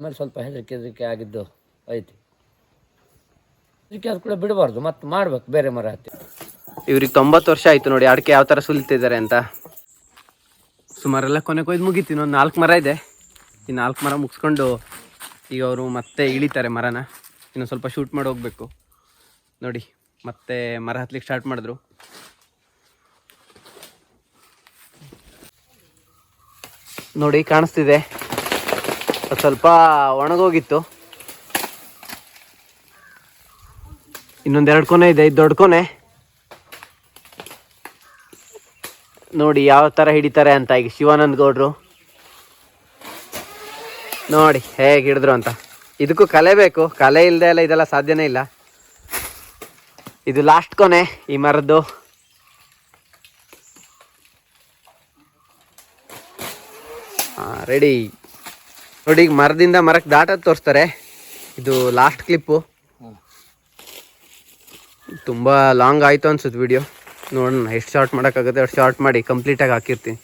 ಆಮೇಲೆ ಸ್ವಲ್ಪ ಹೆದರಿಕೆ ಹೆದರಿಕೆ ಆಗಿದ್ದು ಐತಿ ಅದಕ್ಕೆ ಅದು ಕೂಡ ಬಿಡಬಾರ್ದು ಮತ್ತೆ ಮಾಡ್ಬೇಕು ಬೇರೆ ಮರ ಹತ್ತಿ. ಇವ್ರಿಗೆ ತೊಂಬತ್ತು ವರ್ಷ ಆಯ್ತು ನೋಡಿ, ಅಡಿಕೆ ಯಾವ ಥರ ಸುಲಿತಿದ್ದಾರೆ ಅಂತ. ಸುಮಾರೆಲ್ಲ ಕೊನೆ ಕೊಯ್ದು ಮುಗೀತು, ಇನ್ನೊಂದು ನಾಲ್ಕು ಮರ ಇದೆ. ಈ ನಾಲ್ಕು ಮರ ಮುಗಿಸ್ಕೊಂಡು ಈಗ ಅವರು ಮತ್ತೆ ಇಳಿತಾರೆ ಮರನ. ಇನ್ನು ಸ್ವಲ್ಪ ಶೂಟ್ ಮಾಡಿ ಹೋಗ್ಬೇಕು. ನೋಡಿ, ಮತ್ತೆ ಮರ ಹತ್ಲಿಕ್ಕೆ ಸ್ಟಾರ್ಟ್ ಮಾಡಿದ್ರು. ನೋಡಿ, ಕಾಣಿಸ್ತಿದೆ. ಸ್ವಲ್ಪ ಒಣಗೋಗಿತ್ತು. ಇನ್ನೊಂದೆರಡು ಕೊನೆ ಇದೆ ಇದು ದೊಡ್ಡ ಕೊನೆ ನೋಡಿ ಯಾವ ಥರ ಹಿಡಿತಾರೆ ಅಂತ ಈಗ ಶಿವಾನಂದ ಗೌಡ್ರು. ನೋಡಿ ಹೇಗೆ ಹಿಡಿದ್ರು ಅಂತ. ಇದಕ್ಕೂ ಕಲೆ ಬೇಕು, ಕಲೆ ಇಲ್ಲದೆ ಎಲ್ಲ ಇದೆಲ್ಲ ಸಾಧ್ಯನೇ ಇಲ್ಲ. ಇದು ಲಾಸ್ಟ್ ಕೊನೆ ಈ ಮರದ್ದು. ರೆಡಿ ನೋಡಿ, ಈಗ ಮರದಿಂದ ಮರಕ್ಕೆ ದಾಟೋದು ತೋರಿಸ್ತಾರೆ. ಇದು ಲಾಸ್ಟ್ ಕ್ಲಿಪ್ಪು ತುಂಬ ಲಾಂಗ್ ಆಯಿತು ಅನ್ಸುತ್ತೆ ವಿಡಿಯೋ ನೋಡೋಣ, ಎಷ್ಟು ಶಾರ್ಟ್ ಮಾಡೋಕ್ಕಾಗುತ್ತೆ, ಅಷ್ಟು ಶಾರ್ಟ್ ಮಾಡಿ ಕಂಪ್ಲೀಟಾಗಿ ಹಾಕಿರ್ತೀನಿ.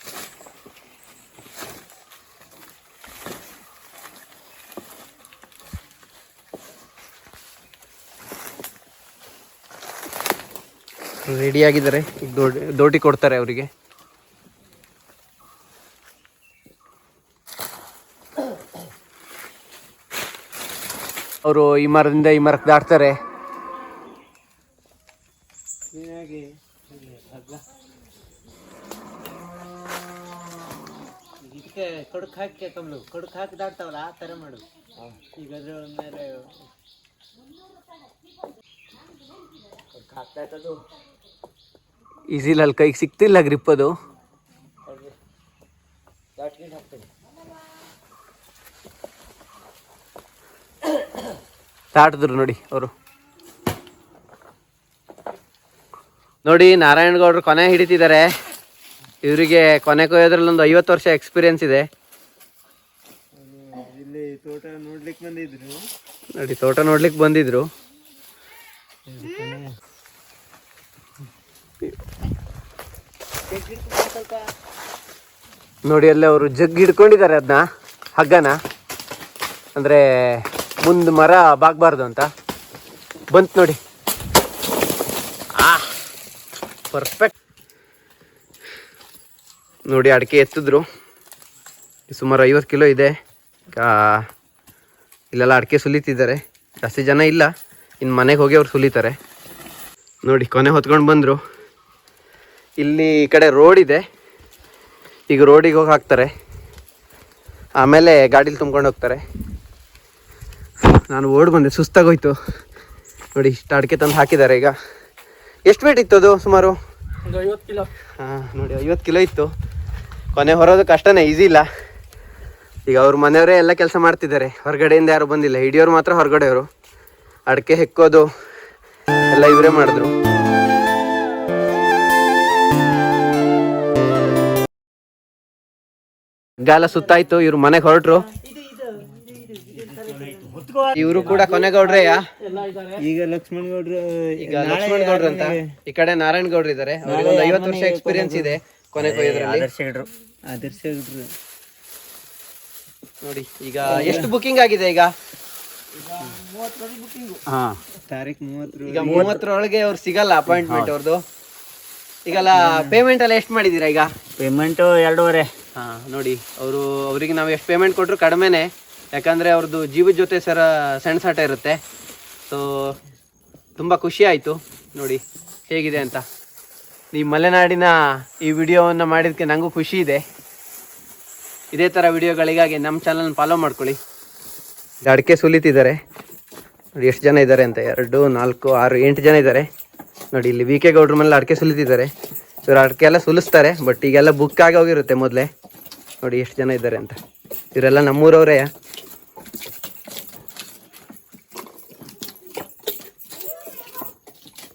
ರೆಡಿಯಾಗಿದ್ದಾರೆ ದೋಟಿ ಕೊಡ್ತಾರೆ ಅವರಿಗೆ. ಅವರು ಈ ಮರದಿಂದ ಈ ಮರಕ್ಕೆ ದಾಟ್ತಾರೆ. ಇದಕ್ಕೆ ಕಡುಕ್ ಹಾಕಿ ಕಮ್ಲು. ಕಡುಕ್ ಹಾಕಿ ದಾಟ್ತಾವಲ್ಲ ಆ ಥರ ಮಾಡು. ಈಗ ಅದ್ರ ಮೇಲೆ ಹಾಕ್ತಾ ಇತ್ತದು ಈಸಿಲಿ ಅಲ್ಲಿ ಕೈಗೆ ಸಿಕ್ತಿಲ್ಲ ಗ್ರಿಪ್ ಅದು. ದಾಟ್ಕೊಂಡು ಹಾಕ್ತೇನೆ ದಾಟಿದ್ರು ನೋಡಿ ಅವರು. ನೋಡಿ ನಾರಾಯಣಗೌಡರು ಕೊನೆ ಹಿಡಿತಿದ್ದಾರೆ. ಇವರಿಗೆ ಕೊನೆ ಕೊಯ್ಯೋದ್ರಲ್ಲಿ ಒಂದು ಐವತ್ತು ವರ್ಷ ಎಕ್ಸ್ಪೀರಿಯನ್ಸ್ ಇದೆ. ಇಲ್ಲಿ ತೋಟ ನೋಡ್ಲಿಕ್ಕೆ ಬಂದಿದ್ರು. ನೋಡಿ ತೋಟ ನೋಡ್ಲಿಕ್ಕೆ ಬಂದಿದ್ರು. ನೋಡಿ ಅಲ್ಲಿ ಅವರು ಜಗ್ ಹಿಡ್ಕೊಂಡಿದ್ದಾರೆ ಅದನ್ನ ಹಗ್ಗನ. ಅಂದರೆ ಮುಂದೆ ಮರ ಬಾಗಬಾರ್ದು ಅಂತ. ಬಂತು ನೋಡಿ. ಆ ಪರ್ಫೆಕ್ಟ್ ನೋಡಿ ಅಡಿಕೆ ಎತ್ತಿದ್ರು. ಸುಮಾರು ಐವತ್ತು ಕಿಲೋ ಇದೆ. ಇಲ್ಲೆಲ್ಲ ಅಡಿಕೆ ಸುಲಿತಿದ್ದಾರೆ. ಜಾಸ್ತಿ ಜನ ಇಲ್ಲ. ಇನ್ನು ಮನೆಗೆ ಹೋಗಿ ಅವ್ರು ಸುಲಿತಾರೆ. ನೋಡಿ ಕೊನೆ ಹೊತ್ಕೊಂಡು ಬಂದರು. ಇಲ್ಲಿ ಈ ಕಡೆ ರೋಡ್ ಇದೆ. ಈಗ ರೋಡಿಗೆ ಹೋಗಿ ಹಾಕ್ತಾರೆ. ಆಮೇಲೆ ಗಾಡೀಲಿ ತುಂಬ್ಕೊಂಡು ಹೋಗ್ತಾರೆ. ನಾನು ಓಡ್ ಬಂದೆ ಸುಸ್ತಾಗೋಯ್ತು. ನೋಡಿ ಇಷ್ಟು ಅಡಿಕೆ ತಂದು ಹಾಕಿದ್ದಾರೆ ಈಗ. ಎಷ್ಟು ವೇಟ್ ಇತ್ತು ಅದು ಸುಮಾರು? ಒಂದು ಐವತ್ತು ಕಿಲೋ ಹಾಂ ನೋಡಿ ಐವತ್ತು ಕಿಲೋ ಇತ್ತು. ಕೊನೆ ಹೊರೋದು ಕಷ್ಟನೇ ಈಸಿ ಇಲ್ಲ. ಈಗ ಅವ್ರ ಮನೆಯವರೇ ಎಲ್ಲ ಕೆಲಸ ಮಾಡ್ತಿದ್ದಾರೆ. ಹೊರಗಡೆಯಿಂದ ಯಾರು ಬಂದಿಲ್ಲ. ಹಿಡಿಯೋರು ಮಾತ್ರ ಹೊರಗಡೆಯವರು. ಅಡಿಕೆ ಹೆಕ್ಕೋದು ಎಲ್ಲ ಇವರೇ ಮಾಡಿದ್ರು. ಗಾಲ ಸುತ್ತಾಯ್ತು ಇವ್ರು ಮನೆಗೆ ಹೊರಟ್ರು. ಇವರು ಕೂಡ ಕೊನೆಗೌಡ್ರೆಯಾ ಈಗ ಲಕ್ಷ್ಮಣ್ ಗೌಡ್ರು ಈಗ ಲಕ್ಷ್ಮಣ್ ಗೌಡ್ರು ಅಂತ? ಈ ಕಡೆ ನಾರಾಯಣ್ ಗೌಡ್ರು ಇದ್ದಾರೆ ಅವ್ರಿಗೆ ಒಂದು ಐವತ್ತು ವರ್ಷ ಎಕ್ಸ್ಪೀರಿಯನ್ಸ್ ಇದೆ ಕೊನೆ ಕೊಯ್ಯೋದ್ರಲ್ಲಿ. ಆದರ್ಶ ಗೌಡ್ರು ನೋಡಿ ಈಗ ಎಷ್ಟು ಬುಕಿಂಗ್ ಆಗಿದೆ ಈಗ? ಹಾ. ತಾರೀಕ್ ಮೂವತ್ತರ ಈಗ ಮೂವತ್ತರೊಳಗೆ ಅವ್ರು ಸಿಗಲ್ಲ ಅಪಾಯಿಂಟ್ಮೆಂಟ್ ಅವ್ರದ್ದು ಈಗಲ್ಲ ಪೇಮೆಂಟ್ ಎಲ್ಲ ಎಷ್ಟು ಮಾಡಿದ್ದೀರಾ ಈಗ? ಪೇಮೆಂಟ್ ಎರಡೂವರೆ ಹಾ ನೋಡಿ ಅವರು ಅವರಿಗೆ ನಾವು ಎಷ್ಟು ಪೇಮೆಂಟ್ ಕೊಟ್ಟರು ಕಡಿಮೆನೆ. ಯಾಕಂದ್ರೆ ಅವ್ರದ್ದು ಜೀವದ ಜೊತೆ ಸರ ಸೆಣಸಾಟ ಇರುತ್ತೆ. ಸೊ ತುಂಬ ಖುಷಿ ಆಯಿತು. ನೋಡಿ, ಹೇಗಿದೆ ಅಂತ. ಈ ಮಲೆನಾಡಿನ ಈ ವಿಡಿಯೋವನ್ನು ಮಾಡಿದ್ದಕ್ಕೆ ನನಗೂ ಖುಷಿ ಇದೆ. ಇದೇ ಥರ ವಿಡಿಯೋಗಳಿಗಾಗಿ ನಮ್ಮ ಚಾನಲ್ನ ಫಾಲೋ ಮಾಡ್ಕೊಳ್ಳಿ. ಅಡಿಕೆ ಸುಲಿತಿದ್ದಾರೆ. ನೋಡಿ, ಎಷ್ಟು ಜನ ಇದ್ದಾರೆ ಅಂತ. ಎರಡು, ನಾಲ್ಕು, ಆರು, ಎಂಟು ಜನ ಇದ್ದಾರೆ. ನೋಡಿ, ಇಲ್ಲಿ ವಿ ಕೆ ಗೌಡ್ರ ಮೇಲೆ ಅಡಿಕೆ ಸುಲಿತಿದ್ದಾರೆ. ಇವರು ಅಡಿಕೆ ಎಲ್ಲ ಸುಲಿಸ್ತಾರೆ ಬಟ್ ಈಗೆಲ್ಲ ಬುಕ್ ಆಗಿ ಹೋಗಿರುತ್ತೆ ಮೊದಲೇ. ನೋಡಿ, ಎಷ್ಟು ಜನ ಇದ್ದಾರೆ ಅಂತ. ಇವರೆಲ್ಲ ನಮ್ಮೂರವರೇ.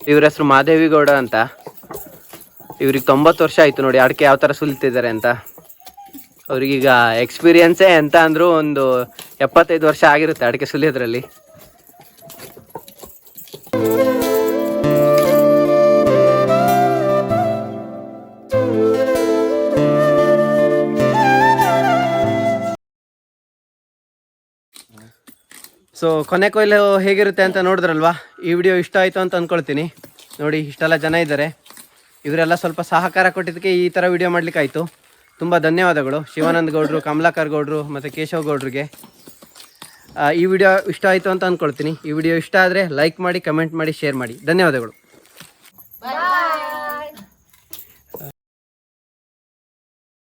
ಇವ್ರ ಹೆಸರು ಮಾದೇವಿಗೌಡ ಅಂತ. ಇವ್ರಿಗೆ ತೊಂಬತ್ತು ವರ್ಷ ಆಯಿತು ನೋಡಿ ಅಡಿಕೆ ಯಾವ ಥರ ಸುಲಿತಿದ್ದಾರೆ ಅಂತ. ಅವ್ರಿಗೀಗ ಎಕ್ಸ್ಪೀರಿಯನ್ಸೇ ಎಂತ ಅಂದರೂ ಒಂದು ಎಪ್ಪತ್ತೈದು ವರ್ಷ ಆಗಿರುತ್ತೆ ಅಡಿಕೆ ಸುಲಿಯೋದ್ರಲ್ಲಿ. ಸೊ ಕೊನೆ ಕೊಯ್ಲು ಹೇಗಿರುತ್ತೆ ಅಂತ ನೋಡಿದ್ರಲ್ವಾ? ಈ ವಿಡಿಯೋ ಇಷ್ಟ ಆಯಿತು ಅಂತ ಅಂದ್ಕೊಳ್ತೀನಿ ನೋಡಿ, ಇಷ್ಟೆಲ್ಲ ಜನ ಇದ್ದಾರೆ. ಇವರೆಲ್ಲ ಸ್ವಲ್ಪ ಸಹಕಾರ ಕೊಟ್ಟಿದ್ದಕ್ಕೆ ಈ ಥರ ವಿಡಿಯೋ ಮಾಡಲಿಕ್ಕಾಯಿತು. ತುಂಬ ಧನ್ಯವಾದಗಳು. ಶಿವಾನಂದ ಗೌಡ್ರು, ಕಮಲಾಕರ್ ಗೌಡ್ರು, ಮತ್ತು ಕೇಶವ್ ಗೌಡ್ರಿಗೆ. ಈ ವಿಡಿಯೋ ಇಷ್ಟ ಆಯಿತು ಅಂತ ಅಂದ್ಕೊಳ್ತೀನಿ ಈ ವಿಡಿಯೋ ಇಷ್ಟ ಆದರೆ ಲೈಕ್ ಮಾಡಿ ಕಮೆಂಟ್ ಮಾಡಿ ಶೇರ್ ಮಾಡಿ. ಧನ್ಯವಾದಗಳು.